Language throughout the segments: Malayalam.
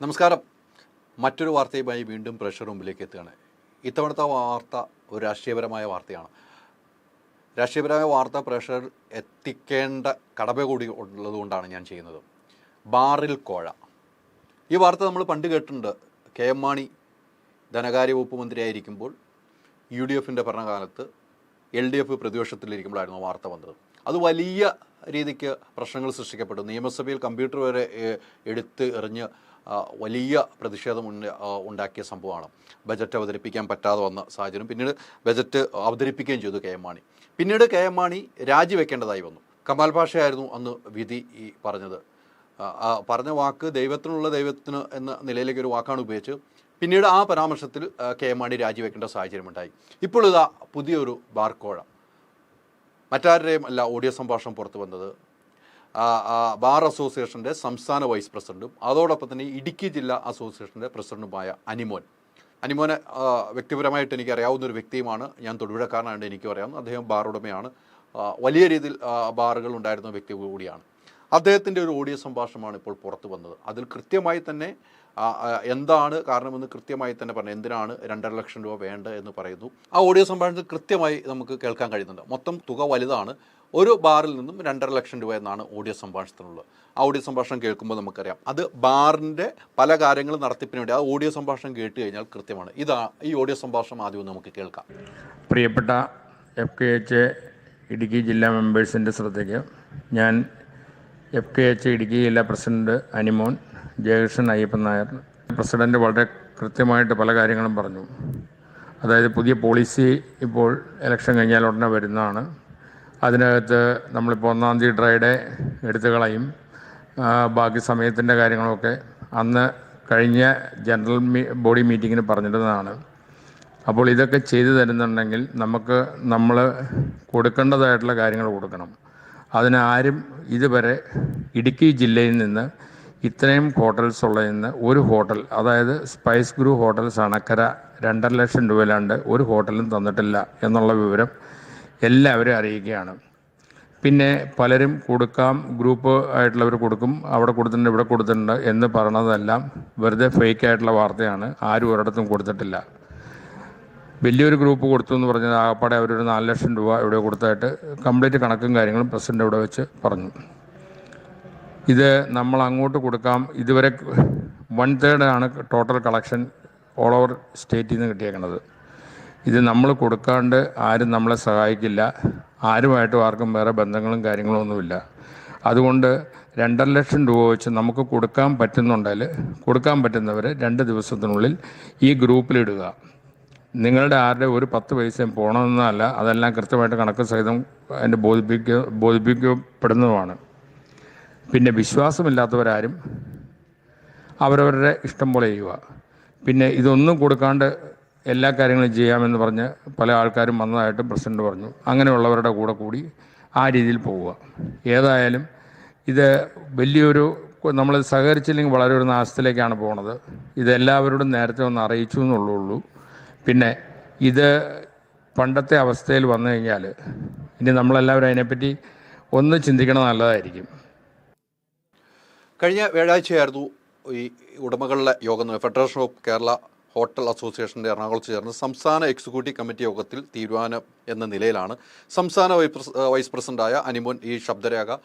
നമസ്കാരം. മറ്റൊരു വാർത്തയുമായി വീണ്ടും പ്രഷർ റൂമിലേക്ക് എത്തുകയാണ്. ഇത്തവണത്തെ വാർത്ത ഒരു രാഷ്ട്രീയപരമായ വാർത്തയാണ്. രാഷ്ട്രീയപരമായ വാർത്ത പ്രഷർ എത്തിക്കേണ്ട കടമ കൂടി ഉള്ളതുകൊണ്ടാണ് ഞാൻ ചെയ്യുന്നത്. ബാറിൽ കോഴ. ഈ വാർത്ത നമ്മൾ പണ്ട് കേട്ടിട്ടുണ്ട്. കെ എം മാണി ധനകാര്യ വകുപ്പ് മന്ത്രിയായിരിക്കുമ്പോൾ യു ഡി എഫിന്റെ ഭരണകാലത്ത് എൽ ഡി എഫ് പ്രതിപക്ഷത്തിലിരിക്കുമ്പോഴായിരുന്നു വാർത്ത വന്നത്. അത് വലിയ രീതിക്ക് പ്രശ്നങ്ങൾ സൃഷ്ടിക്കപ്പെട്ടു. നിയമസഭയിൽ കമ്പ്യൂട്ടർ വരെ എടുത്ത് എറിഞ്ഞ് വലിയ പ്രതിഷേധം ഉണ്ടാക്കിയ സംഭവമാണ്. ബജറ്റ് അവതരിപ്പിക്കാൻ പറ്റാതെ വന്ന സാഹചര്യം. പിന്നീട് ബജറ്റ് അവതരിപ്പിക്കുകയും ചെയ്തു കെ എം മാണി. പിന്നീട് കെ എം മാണി രാജിവെക്കേണ്ടതായി വന്നു. കമാൽ ഭാഷയായിരുന്നു അന്ന് വിധി ഈ പറഞ്ഞത്. പറഞ്ഞ വാക്ക് ദൈവത്തിനുള്ള ദൈവത്തിന് എന്ന നിലയിലേക്ക് ഒരു വാക്കാണ് ഉപയോഗിച്ചത് പിന്നീട് ആ പരാമർശത്തിൽ കെ എം മാണി രാജിവെക്കേണ്ട സാഹചര്യമുണ്ടായി. ഇപ്പോൾ ഇതാ പുതിയൊരു ബാർക്കോഴ മറ്റാരുടെയും അല്ല ഓഡിയോ സംഭാഷണം പുറത്തു വന്നത് ബാർ അസോസിയേഷന്റെ സംസ്ഥാന വൈസ് പ്രസിഡന്റും അതോടൊപ്പം തന്നെ ഇടുക്കി ജില്ലാ അസോസിയേഷന്റെ പ്രസിഡന്റുമായ അനിമോൻ. അനിമോനെ വ്യക്തിപരമായിട്ട് എനിക്ക് അറിയാവുന്ന ഒരു വ്യക്തിയുമാണ്. ഞാൻ തൊടുപുഴക്കാരനായിട്ട് എനിക്ക് അറിയാവുന്നത് അദ്ദേഹം ബാർ ഉടമയാണ്. വലിയ രീതിയിൽ ബാറുകൾ ഉണ്ടായിരുന്ന വ്യക്തി കൂടിയാണ്. അദ്ദേഹത്തിന്റെ ഒരു ഓഡിയോ സംഭാഷണമാണ് ഇപ്പോൾ പുറത്തു വന്നത്. അതിൽ കൃത്യമായി തന്നെ എന്താണ് കാരണമെന്ന് കൃത്യമായി തന്നെ പറഞ്ഞു. എന്തിനാണ് രണ്ടര ലക്ഷം രൂപ വേണ്ടത് എന്ന് പറയുന്നു. ആ ഓഡിയോ സംഭാഷണത്തിൽ കൃത്യമായി നമുക്ക് കേൾക്കാൻ കഴിയുന്നുണ്ട്. മൊത്തം തുക വലുതാണ്. ഒരു ബാറിൽ നിന്നും രണ്ടര ലക്ഷം രൂപ എന്നാണ് ഓഡിയോ സംഭാഷണത്തിനുള്ളത്. ആ ഓഡിയോ സംഭാഷണം കേൾക്കുമ്പോൾ നമുക്കറിയാം. അത് ബാറിന്റെ പല കാര്യങ്ങളും നടത്തിപ്പിന് വേണ്ടി ആ ഓഡിയോ സംഭാഷണം കേട്ട് കഴിഞ്ഞാൽ കൃത്യമാണ്. ഇതാ ഈ ഓഡിയോ സംഭാഷണം ആദ്യം നമുക്ക് കേൾക്കാം. പ്രിയപ്പെട്ട എഫ് കെ എച്ച് ഇടുക്കി ജില്ലാ മെമ്പേഴ്സിന്റെ ശ്രദ്ധയ്ക്ക് ഞാൻ എഫ് കെ എച്ച് ഇടുക്കി ജില്ലാ പ്രസിഡന്റ് അനിമോൻ ജയകൃഷ്ണൻ അയ്യപ്പൻ നായർ പ്രസിഡന്റ് വളരെ കൃത്യമായിട്ട് പല കാര്യങ്ങളും പറഞ്ഞു. അതായത് പുതിയ പോളിസി ഇപ്പോൾ ഇലക്ഷൻ കഴിഞ്ഞാൽ ഉടനെ വരുന്നതാണ്. അതിനകത്ത് നമ്മളിപ്പോൾ ഒന്നാം തീയതി ഡ്രൈഡേ എടുത്തു കളയും. ബാക്കി സമയത്തിന്റെ കാര്യങ്ങളൊക്കെ അന്ന് കഴിഞ്ഞ ജനറൽ മീ ബോഡി മീറ്റിങ്ങിന് പറഞ്ഞിരുന്നതാണ്. അപ്പോൾ ഇതൊക്കെ ചെയ്തു തരുന്നുണ്ടെങ്കിൽ നമുക്ക് നമ്മൾ കൊടുക്കേണ്ടതായിട്ടുള്ള കാര്യങ്ങൾ കൊടുക്കണം. അതിനാരും ഇതുവരെ ഇടുക്കി ജില്ലയിൽ നിന്ന് ഇത്രയും ഹോട്ടൽസ് ഉള്ളതിൽ നിന്ന് ഒരു ഹോട്ടൽ അതായത് സ്പൈസ് ഗ്രൂ ഹോട്ടൽസ് അണക്കര രണ്ടര ലക്ഷം രൂപയിലാണ്ട് ഒരു ഹോട്ടലും തന്നിട്ടില്ല എന്നുള്ള വിവരം എല്ലാവരും അറിയുകയാണ് പിന്നെ പലരും കൊടുക്കാം ഗ്രൂപ്പ് ആയിട്ടുള്ളവർ കൊടുക്കും അവിടെ കൊടുത്തിട്ടുണ്ട് ഇവിടെ കൊടുത്തിട്ടുണ്ട് എന്ന് പറയണതെല്ലാം വെറുതെ ഫേക്ക് ആയിട്ടുള്ള വാർത്തയാണ്. ആരും ഒരിടത്തും കൊടുത്തിട്ടില്ല. വലിയൊരു ഗ്രൂപ്പ് കൊടുത്തു എന്ന് പറഞ്ഞാൽ ആകപ്പാടെ അവരൊരു നാല് ലക്ഷം രൂപ ഇവിടെ കൊടുത്തായിട്ട് കംപ്ലീറ്റ് കണക്കും കാര്യങ്ങളും പ്രസിഡന്റ് ഇവിടെ വെച്ച് പറഞ്ഞു. ഇത് നമ്മൾ അങ്ങോട്ട് കൊടുക്കാം. ഇതുവരെ വൺ തേർഡ് ആണ് ടോട്ടൽ കളക്ഷൻ ഓൾ ഓവർ സ്റ്റേറ്റിൽ നിന്ന് കിട്ടിയേക്കണത്. ഇത് നമ്മൾ കൊടുക്കാണ്ട് ആരും നമ്മളെ സഹായിക്കില്ല. ആരുമായിട്ടും ആർക്കും വേറെ ബന്ധങ്ങളും കാര്യങ്ങളും ഒന്നുമില്ല. അതുകൊണ്ട് രണ്ടര ലക്ഷം രൂപ വെച്ച് നമുക്ക് കൊടുക്കാൻ പറ്റുന്നുണ്ടെങ്കിൽ കൊടുക്കാൻ പറ്റുന്നവർ രണ്ട് ദിവസത്തിനുള്ളിൽ ഈ ഗ്രൂപ്പിലിടുക നിങ്ങളുടെ ആരുടെ ഒരു പത്ത് പൈസയും പോകണമെന്നല്ല അതെല്ലാം കൃത്യമായിട്ട് കണക്ക് സഹിതം അതിന്റെ ബോധിപ്പിക്ക ബോധിപ്പിക്കപ്പെടുന്നതുമാണ്. പിന്നെ വിശ്വാസമില്ലാത്തവരാരും അവരവരുടെ ഇഷ്ടം പോലെ ചെയ്യുക. പിന്നെ ഇതൊന്നും കൊടുക്കാണ്ട് എല്ലാ കാര്യങ്ങളും ചെയ്യാമെന്ന് പറഞ്ഞ് പല ആൾക്കാരും വന്നതായിട്ട് പ്രസിഡന്റ് പറഞ്ഞു. അങ്ങനെയുള്ളവരുടെ കൂടെ കൂടി ആ രീതിയിൽ പോവുക. ഏതായാലും ഇത് വലിയൊരു നമ്മൾ സഹകരിച്ചില്ലെങ്കിൽ വളരെ ഒരു നാശത്തിലേക്കാണ് പോണത്. ഇതെല്ലാവരോടും നേരത്തെ ഒന്ന് അറിയിച്ചു എന്നുള്ളൂ പിന്നെ ഇത് പണ്ടത്തെ അവസ്ഥയിൽ വന്നു കഴിഞ്ഞാൽ ഇനി നമ്മളെല്ലാവരും അതിനെപ്പറ്റി ഒന്ന് ചിന്തിക്കണം നല്ലതായിരിക്കും. കഴിഞ്ഞ വ്യാഴാഴ്ചയായിരുന്നു ഈ ഉടമകളുടെ യോഗം ഫെഡറേഷൻ ഓഫ് കേരള ഹോട്ടൽ അസോസിയേഷന്റെ എറണാകുളത്ത് ചേർന്ന സംസ്ഥാന എക്സിക്യൂട്ടീവ് കമ്മിറ്റി യോഗത്തിൽ തീരുമാനം എന്ന നിലയിലാണ്. സംസ്ഥാന വൈസ് പ്രസ- പ്രസിഡന്റായ അനിമോൻ ഈ ശബ്ദരേഖ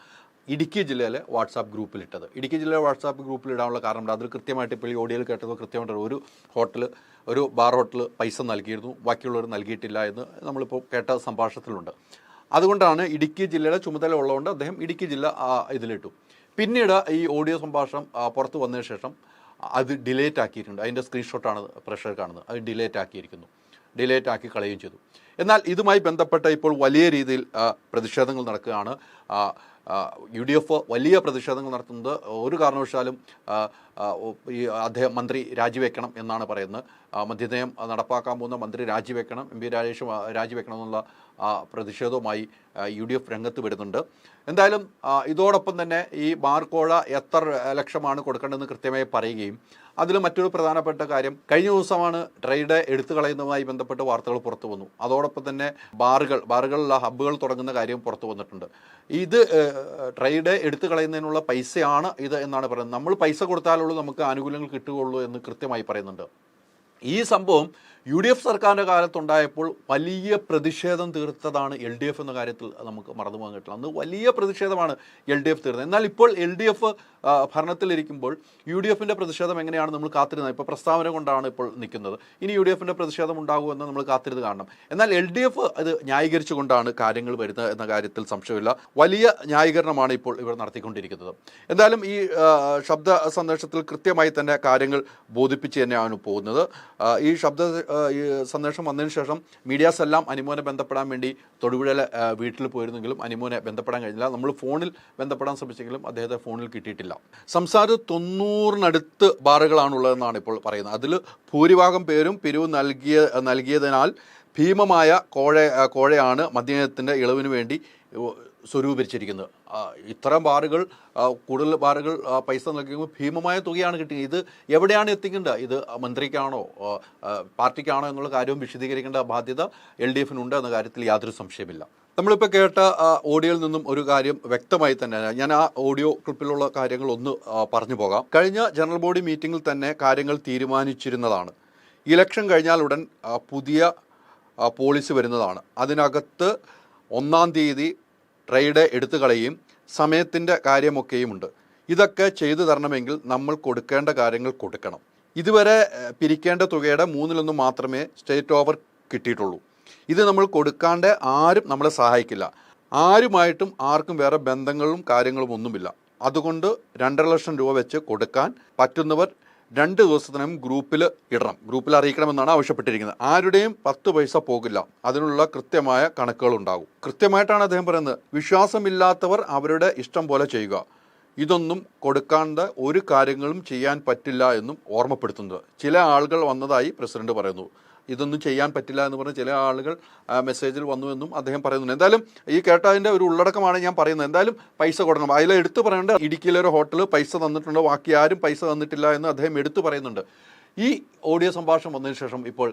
ഇടുക്കി ജില്ലയിലെ വാട്സാപ്പ് ഗ്രൂപ്പിലിട്ടത്. ഇടുക്കി ജില്ലയിലെ വാട്സാപ്പ് ഗ്രൂപ്പിൽ ഇടാനുള്ള കാരണം അതിൽ കൃത്യമായിട്ട് ഇപ്പോൾ ഈ ഓഡിയോയിൽ കേട്ടത് കൃത്യമായിട്ട് ഒരു ഹോട്ടൽ ഒരു ബാർ ഹോട്ടൽ പൈസ നൽകിയിരുന്നു. ബാക്കിയുള്ളവർ നൽകിയിട്ടില്ല എന്ന് നമ്മളിപ്പോൾ കേട്ട സംഭാഷണത്തിലുണ്ട്. അതുകൊണ്ടാണ് ഇടുക്കി ജില്ലയുടെ ചുമതല ഉള്ളതുകൊണ്ട് അദ്ദേഹം ഇടുക്കി ജില്ല ഇതിലിട്ടു. പിന്നീട് ഈ ഓഡിയോ സംഭാഷണം പുറത്ത് വന്നതിന് ശേഷം അത് ഡിലേറ്റ് ആക്കിയിട്ടുണ്ട്. അതിന്റെ സ്ക്രീൻഷോട്ടാണ് പ്രഷർ കാണുന്നത്. അത് ഡിലേറ്റ് ആക്കിയിരിക്കുന്നു. ഡിലേറ്റ് ആക്കി കളയുകയും ചെയ്തു. എന്നാൽ ഇതുമായി ബന്ധപ്പെട്ട ഇപ്പോൾ വലിയ രീതിയിൽ പ്രതിഷേധങ്ങൾ നടക്കുകയാണ്. യു ഡി എഫ് വലിയ പ്രതിഷേധങ്ങൾ നടത്തുന്നത് ഒരു കാരണവശാലും ഈ അദ്ദേഹം മന്ത്രി രാജിവെക്കണം എന്നാണ് പറയുന്നത്. മദ്യനയം നടപ്പാക്കാൻ പോകുന്ന മന്ത്രി രാജിവെക്കണം എം പി രാജേഷ് രാജിവെക്കണം എന്നുള്ള പ്രതിഷേധവുമായി യു ഡി എഫ് രംഗത്ത് വരുന്നുണ്ട്. എന്തായാലും ഇതോടൊപ്പം തന്നെ ഈ ബാർക്കോഴ എത്ര ലക്ഷമാണ് കൊടുക്കേണ്ടതെന്ന് കൃത്യമായി പറയുകയും അതിൽ മറ്റൊരു പ്രധാനപ്പെട്ട കാര്യം കഴിഞ്ഞ ദിവസമാണ് ട്രേഡ് എടുത്തു കളയുന്നതുമായി ബന്ധപ്പെട്ട് വാർത്തകൾ പുറത്തു വന്നു. അതോടൊപ്പം തന്നെ ബാറുകൾ ബാറുകളിലുള്ള ഹബ്ബുകൾ തുടങ്ങുന്ന കാര്യം പുറത്തു വന്നിട്ടുണ്ട്. ഇത് ട്രേഡ് എടുത്തു കളയുന്നതിനുള്ള പൈസയാണ് ഇത് എന്നാണ് പറയുന്നത്. നമ്മൾ പൈസ കൊടുത്താലുള്ളൂ നമുക്ക് ആനുകൂല്യങ്ങൾ കിട്ടുകയുള്ളൂ എന്ന് കൃത്യമായി പറയുന്നുണ്ട്. ഈ സംഭവം യു ഡി എഫ് സർക്കാരിന്റെ കാലത്തുണ്ടായപ്പോൾ വലിയ പ്രതിഷേധം തീർത്തതാണ് എൽ ഡി എഫ് എന്ന കാര്യത്തിൽ നമുക്ക് മറന്നു പോകാൻ കിട്ടില്ല അന്ന് വലിയ പ്രതിഷേധമാണ് എൽ ഡി എഫ് തീർന്നത്. എന്നാൽ ഇപ്പോൾ എൽ ഡി എഫ് ഭരണത്തിലിരിക്കുമ്പോൾ യു ഡി എഫിന്റെ പ്രതിഷേധം എങ്ങനെയാണ് നമ്മൾ കാത്തിരുന്നത്? ഇപ്പോൾ പ്രസ്താവന കൊണ്ടാണ് ഇപ്പോൾ നിൽക്കുന്നത്. ഇനി യു ഡി എഫിന്റെ പ്രതിഷേധം ഉണ്ടാകുമെന്ന് നമ്മൾ കാത്തിരുന്ന് കാണണം. എന്നാൽ എൽ ഡി എഫ് അത് ന്യായീകരിച്ചുകൊണ്ടാണ് കാര്യങ്ങൾ വരുന്നത് എന്ന കാര്യത്തിൽ സംശയമില്ല. വലിയ ന്യായീകരണമാണ് ഇപ്പോൾ ഇവർ നടത്തിക്കൊണ്ടിരിക്കുന്നത്. എന്തായാലും ഈ ശബ്ദ സന്ദേശത്തിൽ കൃത്യമായി തന്നെ കാര്യങ്ങൾ ബോധിപ്പിച്ച് തന്നെയാണ് പോകുന്നത്. ഈ ശബ്ദ ഈ സന്ദേശം വന്നതിന് ശേഷം മീഡിയാസ് എല്ലാം അനിമോനെ ബന്ധപ്പെടാൻ വേണ്ടി തൊടുപുഴയിലെ വീട്ടിൽ പോയിരുന്നെങ്കിലും അനിമോനെ ബന്ധപ്പെടാൻ കഴിഞ്ഞില്ല. നമ്മൾ ഫോണിൽ ബന്ധപ്പെടാൻ ശ്രമിച്ചെങ്കിലും അദ്ദേഹത്തെ ഫോണിൽ കിട്ടിയിട്ടില്ല. സംസ്ഥാനത്ത് തൊണ്ണൂറിനടുത്ത് ബാറുകളാണുള്ളതെന്നാണ് ഇപ്പോൾ പറയുന്നത്. അതിൽ ഭൂരിഭാഗം പേരും പിരിവ് നൽകിയ നൽകിയതിനാൽ ഭീമമായ കോഴ കോഴയാണ് മദ്യനത്തിന്റെ ഇളവിന് വേണ്ടി സ്വരൂപിച്ചിരിക്കുന്നത്. ഇത്തരം ബാറുകൾ കൂടുതൽ ബാറുകൾ പൈസ നൽകുമ്പോൾ ഭീമമായ തുകയാണ് കിട്ടിയത്. ഇത് എവിടെയാണ് എത്തിക്കേണ്ടത്? ഇത് മന്ത്രിക്കാണോ പാർട്ടിക്കാണോ എന്നുള്ള കാര്യവും വിശദീകരിക്കേണ്ട ബാധ്യത എൽ ഡി എഫിനുണ്ട് എന്ന കാര്യത്തിൽ യാതൊരു സംശയമില്ല നമ്മളിപ്പോൾ കേട്ട ഓഡിയോയിൽ നിന്നും ഒരു കാര്യം വ്യക്തമായി തന്നെ ഞാൻ ആ ഓഡിയോ ക്ലിപ്പിലുള്ള കാര്യങ്ങൾ ഒന്ന് പറഞ്ഞു പോകാം. കഴിഞ്ഞ ജനറൽ ബോഡി മീറ്റിംഗിൽ തന്നെ കാര്യങ്ങൾ തീരുമാനിച്ചിരുന്നതാണ്. ഇലക്ഷൻ കഴിഞ്ഞാലുടൻ പുതിയ പോളിസി വരുന്നതാണ്. അതിനകത്ത് ഒന്നാം തീയതി ട്രേഡ് എടുത്തു കളയുകയും സമയത്തിന്റെ കാര്യമൊക്കെയുമുണ്ട്. ഇതൊക്കെ ചെയ്തു തരണമെങ്കിൽ നമ്മൾ കൊടുക്കേണ്ട കാര്യങ്ങൾ കൊടുക്കണം. ഇതുവരെ പിരിക്കേണ്ട തുകയുടെ മൂന്നിലൊന്ന് മാത്രമേ സ്റ്റേറ്റ് ഓവർ കിട്ടിയിട്ടുള്ളൂ. ഇത് നമ്മൾ കൊടുക്കാണ്ട് ആരും നമ്മളെ സഹായിക്കില്ല. ആരുമായിട്ടും ആർക്കും വേറെ ബന്ധങ്ങളും കാര്യങ്ങളും ഒന്നുമില്ല. അതുകൊണ്ട് രണ്ടര ലക്ഷം രൂപ വെച്ച് കൊടുക്കാൻ പറ്റുന്നവർ രണ്ട് ദിവസത്തിനും ഗ്രൂപ്പിൽ ഇടണം. ഗ്രൂപ്പിൽ അറിയിക്കണമെന്നാണ് ആവശ്യപ്പെട്ടിരിക്കുന്നത്. ആരുടെയും പത്ത് പൈസ പോകില്ല. അതിനുള്ള കൃത്യമായ കണക്കുകൾ ഉണ്ടാകും. കൃത്യമായിട്ടാണ് അദ്ദേഹം പറയുന്നത്. വിശ്വാസമില്ലാത്തവർ അവരുടെ ഇഷ്ടം പോലെ ചെയ്യുക. ഇതൊന്നും കൊടുക്കാണ്ട് ഒരു കാര്യങ്ങളും ചെയ്യാൻ പറ്റില്ല എന്നും ഓർമ്മപ്പെടുത്തുന്നത്. ചില ആളുകൾ വന്നതായി പ്രസിഡന്റ് പറയുന്നു. ഇതൊന്നും ചെയ്യാൻ പറ്റില്ല എന്ന് പറഞ്ഞ് ചില ആളുകൾ മെസ്സേജിൽ വന്നു എന്നും അദ്ദേഹം പറയുന്നുണ്ട്. എന്തായാലും ഈ കേട്ടതിന്റെ ഒരു ഉള്ളടക്കമാണ് ഞാൻ പറയുന്നത്. എന്തായാലും പൈസ കൊടുക്കണം. അതിൽ എടുത്തു പറയേണ്ട ഇടുക്കിയിലെ ഒരു ഹോട്ടൽ പൈസ തന്നിട്ടുണ്ട്. ബാക്കി ആരും പൈസ തന്നിട്ടില്ല എന്ന് അദ്ദേഹം എടുത്തു പറയുന്നുണ്ട്. ഈ ഓഡിയോ സംഭാഷണം വന്നതിന് ശേഷം ഇപ്പോൾ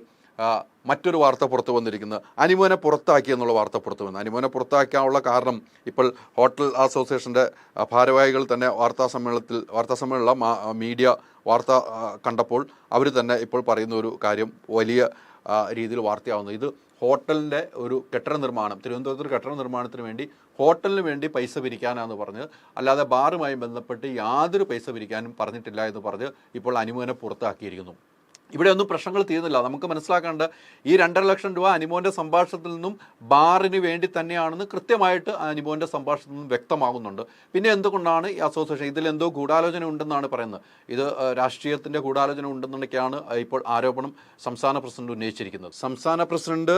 മറ്റൊരു വാർത്ത പുറത്തു വന്നിരിക്കുന്നത് അനിമോനെ പുറത്താക്കി എന്നുള്ള വാർത്ത പുറത്തു വന്നു. അനിമോനെ പുറത്താക്കാനുള്ള കാരണം ഇപ്പോൾ ഹോട്ടൽ അസോസിയേഷന്റെ ഭാരവാഹികൾ തന്നെ വാർത്താ സമ്മേളനത്തിൽ വാർത്താ സമ്മേളനമുള്ള മീഡിയ വാർത്ത കണ്ടപ്പോൾ അവർ തന്നെ ഇപ്പോൾ പറയുന്ന ഒരു കാര്യം വലിയ രീതിയിൽ വാർത്തയാവുന്നു. ഇത് ഹോട്ടലിന്റെ ഒരു കെട്ടിട നിർമ്മാണം തിരുവനന്തപുരത്ത് ഒരു കെട്ടിട നിർമ്മാണത്തിന് വേണ്ടി ഹോട്ടലിന് വേണ്ടി പൈസ പിരിക്കാനാന്ന് പറഞ്ഞ് അല്ലാതെ ബാറുമായി ബന്ധപ്പെട്ട് യാതൊരു പൈസ പിരിക്കാനും പറഞ്ഞിട്ടില്ല എന്ന് പറഞ്ഞ് ഇപ്പോൾ അനുമോനെ പുറത്താക്കിയിരിക്കുന്നു. ഇവിടെ ഒന്നും പ്രശ്നങ്ങൾ തീരുന്നില്ല. നമുക്ക് മനസ്സിലാക്കേണ്ട ഈ രണ്ടര ലക്ഷം രൂപ അനിമോന്റെ സംഭാഷണത്തിൽ നിന്നും ബാറിന് വേണ്ടി തന്നെയാണെന്ന് കൃത്യമായിട്ട് അനിമോന്റെ സംഭാഷണത്തിൽ നിന്നും വ്യക്തമാകുന്നുണ്ട്. പിന്നെ എന്തുകൊണ്ടാണ് ഈ അസോസിയേഷൻ ഇതിൽ എന്തോ ഗൂഢാലോചന ഉണ്ടെന്നാണ് പറയുന്നത്? ഇത് രാഷ്ട്രീയത്തിന്റെ ഗൂഢാലോചന ഉണ്ടെന്നൊക്കെയാണ് ഇപ്പോൾ ആരോപണം സംസ്ഥാന പ്രസിഡന്റ് ഉന്നയിച്ചിരിക്കുന്നത്. സംസ്ഥാന പ്രസിഡന്റ്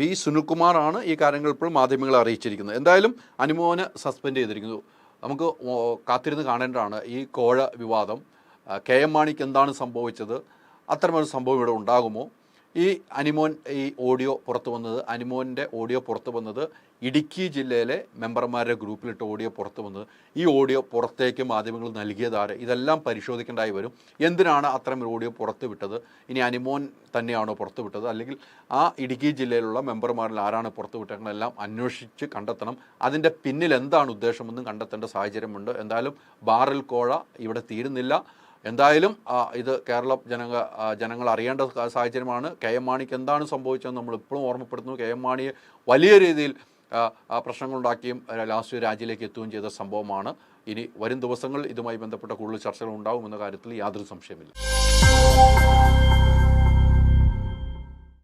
വി. സുനിൽകുമാറാണ് ഈ കാര്യങ്ങൾ ഇപ്പോൾ മാധ്യമങ്ങളെ അറിയിച്ചിരിക്കുന്നത്. എന്തായാലും അനിമോനെ സസ്പെൻഡ് ചെയ്തിരിക്കുന്നു. നമുക്ക് കാത്തിരുന്ന് കാണേണ്ടതാണ് ഈ കോഴ വിവാദം. കെ എം മാണിക്ക് എന്താണ് സംഭവിച്ചത്? അത്തരമൊരു സംഭവം ഇവിടെ ഉണ്ടാകുമോ? ഈ അനിമോൻ ഈ ഓഡിയോ പുറത്തു വന്നത് അനിമോന്റെ ഓഡിയോ പുറത്തു വന്നത് ഇടുക്കി ജില്ലയിലെ മെമ്പർമാരുടെ ഗ്രൂപ്പിലിട്ട് ഓഡിയോ പുറത്തു വന്നത് ഈ ഓഡിയോ പുറത്തേക്ക് മാധ്യമങ്ങൾ നൽകിയതാര്? ഇതെല്ലാം പരിശോധിക്കേണ്ടായി വരും. എന്തിനാണ് അത്തരം ഒരു ഓഡിയോ പുറത്തു വിട്ടത്? ഇനി അനിമോൻ തന്നെയാണോ പുറത്തു വിട്ടത്? അല്ലെങ്കിൽ ആ ഇടുക്കി ജില്ലയിലുള്ള മെമ്പർമാരിൽ ആരാണ് പുറത്തു വിട്ടതെന്നെല്ലാം അന്വേഷിച്ച് കണ്ടെത്തണം. അതിന്റെ പിന്നിൽ എന്താണ് ഉദ്ദേശമെന്നും കണ്ടെത്തേണ്ട സാഹചര്യമുണ്ട്. എന്തായാലും ബാറിൽ കോഴ ഇവിടെ തീരുന്നില്ല. എന്തായാലും ഇത് കേരള ജനങ്ങൾ ജനങ്ങൾ അറിയേണ്ട സാഹചര്യമാണ്. കെ എം മാണിക്ക് എന്താണ് സംഭവിച്ചതെന്ന് നമ്മൾ ഇപ്പോഴും ഓർമ്മപ്പെടുത്തുന്നു. കെ എം മാണിയെ വലിയ രീതിയിൽ പ്രശ്നങ്ങളുണ്ടാക്കിയും ലാസ്റ്റ് രാജ്യയിലേക്ക് എത്തുകയും ചെയ്ത സംഭവമാണ്. ഇനി വരും ദിവസങ്ങളിൽ ഇതുമായി ബന്ധപ്പെട്ട കൂടുതൽ ചർച്ചകൾ ഉണ്ടാകുമെന്ന കാര്യത്തിൽ യാതൊരു സംശയമില്ല